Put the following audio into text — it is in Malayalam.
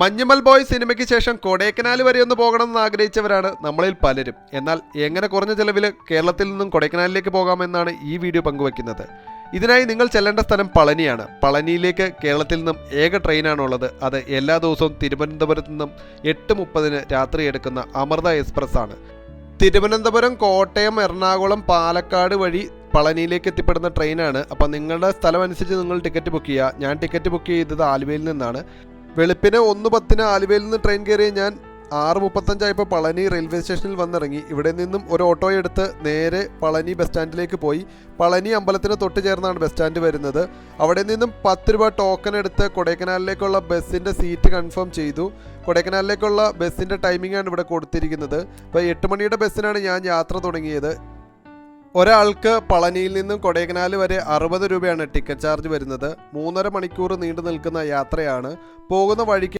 മഞ്ഞുമൽ ബോയ് സിനിമയ്ക്ക് ശേഷം കൊടൈക്കനാൽ വരെ ഒന്ന് പോകണമെന്ന് ആഗ്രഹിച്ചവരാണ് നമ്മളിൽ പലരും. എന്നാൽ എങ്ങനെ കുറഞ്ഞ ചെലവിൽ കേരളത്തിൽ നിന്നും കൊടൈക്കനാലിലേക്ക് പോകാമെന്നാണ് ഈ വീഡിയോ പങ്കുവയ്ക്കുന്നത് ഇതിനായി നിങ്ങൾ ചെല്ലേണ്ട സ്ഥലം പളനിയാണ്. പളനിയിലേക്ക് കേരളത്തിൽ നിന്നും ഏക ട്രെയിനാണുള്ളത്. അത് എല്ലാ ദിവസവും തിരുവനന്തപുരത്ത് നിന്നും എട്ട് മുപ്പതിന് രാത്രി എടുക്കുന്ന അമൃത എക്സ്പ്രസ് ആണ് തിരുവനന്തപുരം കോട്ടയം എറണാകുളം പാലക്കാട് വഴി പളനിയിലേക്ക് എത്തിപ്പെടുന്ന ട്രെയിനാണ്. അപ്പോൾ നിങ്ങളുടെ സ്ഥലം അനുസരിച്ച് നിങ്ങൾ ടിക്കറ്റ് ബുക്ക് ചെയ്യുക. ഞാൻ ടിക്കറ്റ് ബുക്ക് ചെയ്തത് ആലുവയിൽ നിന്നാണ്. വെളുപ്പിന് ഒന്ന് പത്തിന് ആലുവയിൽ നിന്ന് ട്രെയിൻ കയറിയ ഞാൻ ആറ് മുപ്പത്തഞ്ചായപ്പോൾ പളനി റെയിൽവേ സ്റ്റേഷനിൽ വന്നിറങ്ങി. ഇവിടെ നിന്നും ഒരു ഓട്ടോ എടുത്ത് നേരെ പളനി ബസ് സ്റ്റാൻഡിലേക്ക് പോയി. പളനി അമ്പലത്തിന് തൊട്ട് ചേർന്നാണ് ബസ് സ്റ്റാൻഡ് വരുന്നത്. അവിടെ നിന്നും പത്ത് രൂപ ടോക്കൺ എടുത്ത് കൊടൈക്കനാലിലേക്കുള്ള ബസ്സിന്റെ സീറ്റ് കൺഫേം ചെയ്തു. കൊടൈക്കനാലിലേക്കുള്ള ബസ്സിന്റെ ടൈമിംഗ് ആണ് ഇവിടെ കൊടുത്തിരിക്കുന്നത്. അപ്പോൾ എട്ട് മണിയുടെ ബസ്സിനാണ് ഞാൻ യാത്ര തുടങ്ങിയത്. ഒരാൾക്ക് പളനിയിൽ നിന്നും കൊടൈക്കനാൽ വരെ അറുപത് രൂപയാണ് ടിക്കറ്റ് ചാർജ് വരുന്നത്. മൂന്നര മണിക്കൂർ നീണ്ടു നിൽക്കുന്ന യാത്രയാണ് പോകുന്ന വഴിക്ക്